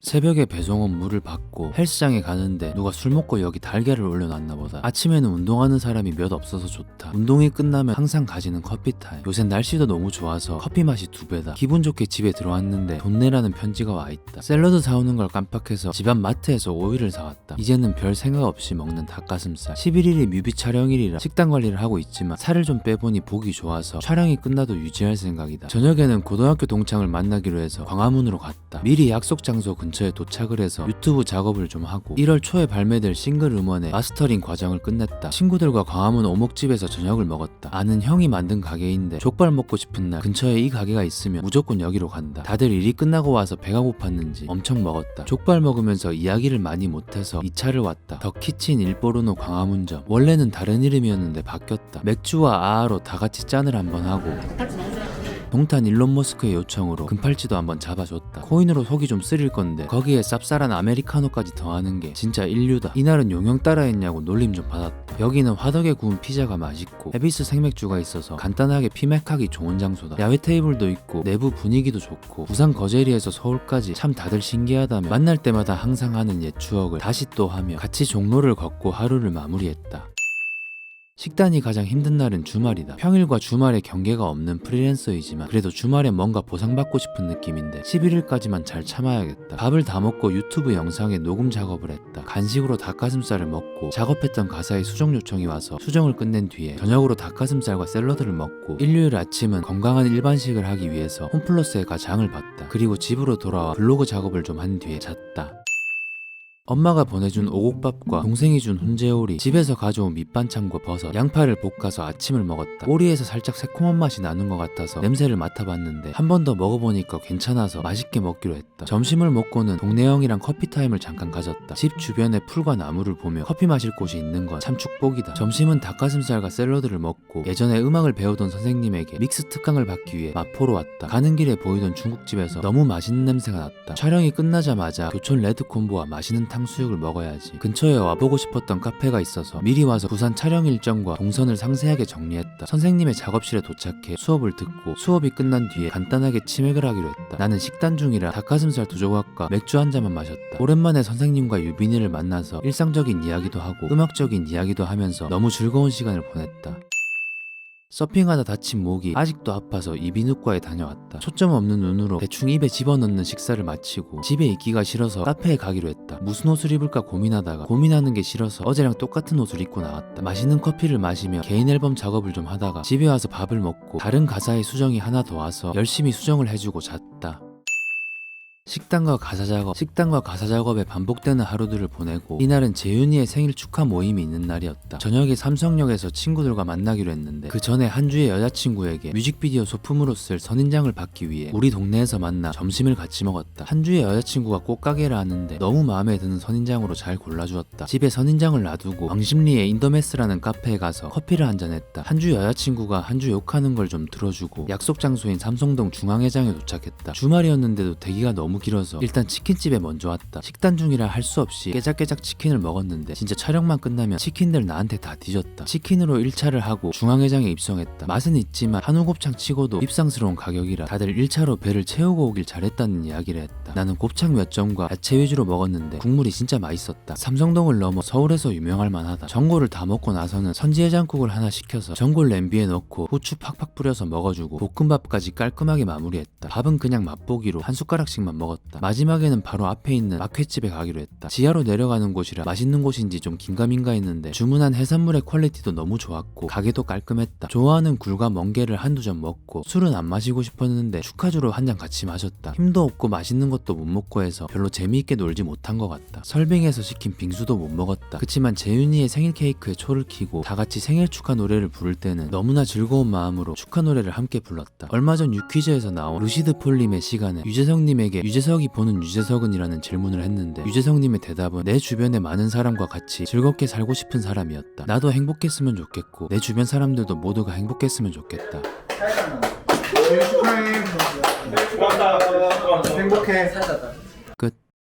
새벽에 배송원 물을 받고 헬스장에 가는데 누가 술 먹고 여기 달걀을 올려놨나 보다. 아침에는 운동하는 사람이 몇 없어서 좋다. 운동이 끝나면 항상 가지는 커피 타임. 요새 날씨도 너무 좋아서 커피 맛이 두 배다. 기분 좋게 집에 들어왔는데 돈 내라는 편지가 와있다. 샐러드 사오는 걸 깜빡해서 집앞 마트에서 오이를 사왔다. 이제는 별 생각 없이 먹는 닭가슴살. 11일이 뮤비 촬영일이라 식단 관리를 하고 있지만 살을 좀 빼보니 보기 좋아서 촬영이 끝나도 유지할 생각이다. 저녁에는 고등학교 동창을 만나기로 해서 광화문으로 갔다. 미리 약속 장소 근처 에 도착을 해서 유튜브 작업을 좀 하고 1월 초에 발매될 싱글 음원의 마스터링 과정을 끝냈다. 친구들과 광화문 오목집에서 저녁을 먹었다. 아는 형이 만든 가게인데 족발 먹고 싶은 날 근처에 이 가게가 있으면 무조건 여기로 간다. 다들 일이 끝나고 와서 배가 고팠는지 엄청 먹었다. 족발 먹으면서 이야기를 많이 못해서 2차를 왔다. 더 키친 일보르노 광화문점. 원래는 다른 이름이었는데 바뀌었다. 맥주와 아아로 다 같이 짠을 한번 하고 동탄 일론 머스크의 요청으로 금팔찌도 한번 잡아줬다. 코인으로 속이 좀 쓰릴 건데 거기에 쌉쌀한 아메리카노까지 더하는 게 진짜 인류다. 이날은 용영 따라했냐고 놀림 좀 받았다. 여기는 화덕에 구운 피자가 맛있고 에비스 생맥주가 있어서 간단하게 피맥하기 좋은 장소다. 야외 테이블도 있고 내부 분위기도 좋고 부산 거제리에서 서울까지 참 다들 신기하다며 만날 때마다 항상 하는 옛 추억을 다시 또 하며 같이 종로를 걷고 하루를 마무리했다. 식단이 가장 힘든 날은 주말이다. 평일과 주말에 경계가 없는 프리랜서이지만 그래도 주말에 뭔가 보상받고 싶은 느낌인데 11일까지만 잘 참아야겠다. 밥을 다 먹고 유튜브 영상에 녹음 작업을 했다. 간식으로 닭가슴살을 먹고 작업했던 가사에 수정 요청이 와서 수정을 끝낸 뒤에 저녁으로 닭가슴살과 샐러드를 먹고 일요일 아침은 건강한 일반식을 하기 위해서 홈플러스에 가 장을 봤다. 그리고 집으로 돌아와 블로그 작업을 좀 한 뒤에 잤다. 엄마가 보내준 오곡밥과 동생이 준 훈제오리, 집에서 가져온 밑반찬과 버섯, 양파를 볶아서 아침을 먹었다. 오리에서 살짝 새콤한 맛이 나는 것 같아서 냄새를 맡아봤는데 한 번 더 먹어보니까 괜찮아서 맛있게 먹기로 했다. 점심을 먹고는 동네 형이랑 커피 타임을 잠깐 가졌다. 집 주변에 풀과 나무를 보며 커피 마실 곳이 있는 건 참 축복이다. 점심은 닭가슴살과 샐러드를 먹고 예전에 음악을 배우던 선생님에게 믹스 특강을 받기 위해 마포로 왔다. 가는 길에 보이던 중국집에서 너무 맛있는 냄새가 났다. 촬영이 끝나자마자 교촌 레드 콤보와 맛있는 탕 수육을 먹어야지. 근처에 와보고 싶었던 카페가 있어서 미리 와서 부산 촬영 일정과 동선을 상세하게 정리했다. 선생님의 작업실에 도착해 수업을 듣고 수업이 끝난 뒤에 간단하게 치맥을 하기로 했다. 나는 식단 중이라 닭가슴살 두 조각과 맥주 한 잔만 마셨다. 오랜만에 선생님과 유빈이를 만나서 일상적인 이야기도 하고 음악적인 이야기도 하면서 너무 즐거운 시간을 보냈다. 서핑하다 다친 목이 아직도 아파서 이비인후과에 다녀왔다. 초점 없는 눈으로 대충 입에 집어넣는 식사를 마치고 집에 있기가 싫어서 카페에 가기로 했다. 무슨 옷을 입을까 고민하다가 고민하는 게 싫어서 어제랑 똑같은 옷을 입고 나왔다. 맛있는 커피를 마시며 개인 앨범 작업을 좀 하다가 집에 와서 밥을 먹고 다른 가사의 수정이 하나 더 와서 열심히 수정을 해주고 잤다. 식단과 가사 작업, 식단과 가사 작업에 반복되는 하루들을 보내고 이날은 재윤이의 생일 축하 모임이 있는 날이었다. 저녁에 삼성역에서 친구들과 만나기로 했는데 그 전에 한주의 여자친구에게 뮤직비디오 소품으로 쓸 선인장을 받기 위해 우리 동네에서 만나 점심을 같이 먹었다. 한주의 여자친구가 꽃가게를 하는데 너무 마음에 드는 선인장으로 잘 골라주었다. 집에 선인장을 놔두고 왕십리의 인더메스라는 카페에 가서 커피를 한잔했다. 한주 여자친구가 한주 욕하는 걸 좀 들어주고 약속 장소인 삼성동 중앙회장에 도착했다. 주말이었는데도 대기가 너무 길어서 일단 치킨집에 먼저 왔다. 식단 중이라 할 수 없이 깨작깨작 치킨을 먹었는데 진짜 촬영만 끝나면 치킨들 나한테 다 뒤졌다. 치킨으로 1차를 하고 중앙회장에 입성했다. 맛은 있지만 한우 곱창 치고도 입상스러운 가격이라 다들 1차로 배를 채우고 오길 잘했다는 이야기를 했다. 나는 곱창 몇 점과 야채 위주로 먹었는데 국물이 진짜 맛있었다. 삼성동을 넘어 서울에서 유명할 만하다. 전골을 다 먹고 나서는 선지해장국을 하나 시켜서 전골 냄비에 넣고 후추 팍팍 뿌려서 먹어주고 볶음밥까지 깔끔하게 마무리했다. 밥은 그냥 맛보기로 한 숟가락씩만 먹었다. 마지막에는 바로 앞에 있는 막회집에 가기로 했다. 지하로 내려가는 곳이라 맛있는 곳인지 좀 긴가민가 했는데 주문한 해산물의 퀄리티도 너무 좋았고 가게도 깔끔했다. 좋아하는 굴과 멍게를 한두 점 먹고 술은 안 마시고 싶었는데 축하주로 한 잔 같이 마셨다. 힘도 없고 맛있는 것도 못 먹고 해서 별로 재미있게 놀지 못한 것 같다. 설빙에서 시킨 빙수도 못 먹었다. 그치만 재윤이의 생일 케이크에 초를 켜고 다 같이 생일 축하 노래를 부를 때는 너무나 즐거운 마음으로 축하 노래를 함께 불렀다. 얼마 전 유퀴즈에서 나온 루시드 폴림의 시간에 유재석님에게 유재 석이 보는 유재석은이라는 질문을 했는데 유재석님의 대답은 내 주변의 많은 사람과 같이 즐겁게 살고 싶은 사람이었다. 나도 행복했으면 좋겠고 내 주변 사람들도 모두가 행복했으면 좋겠다. 축하해. 고맙다. 고맙다. 행복해. 살짝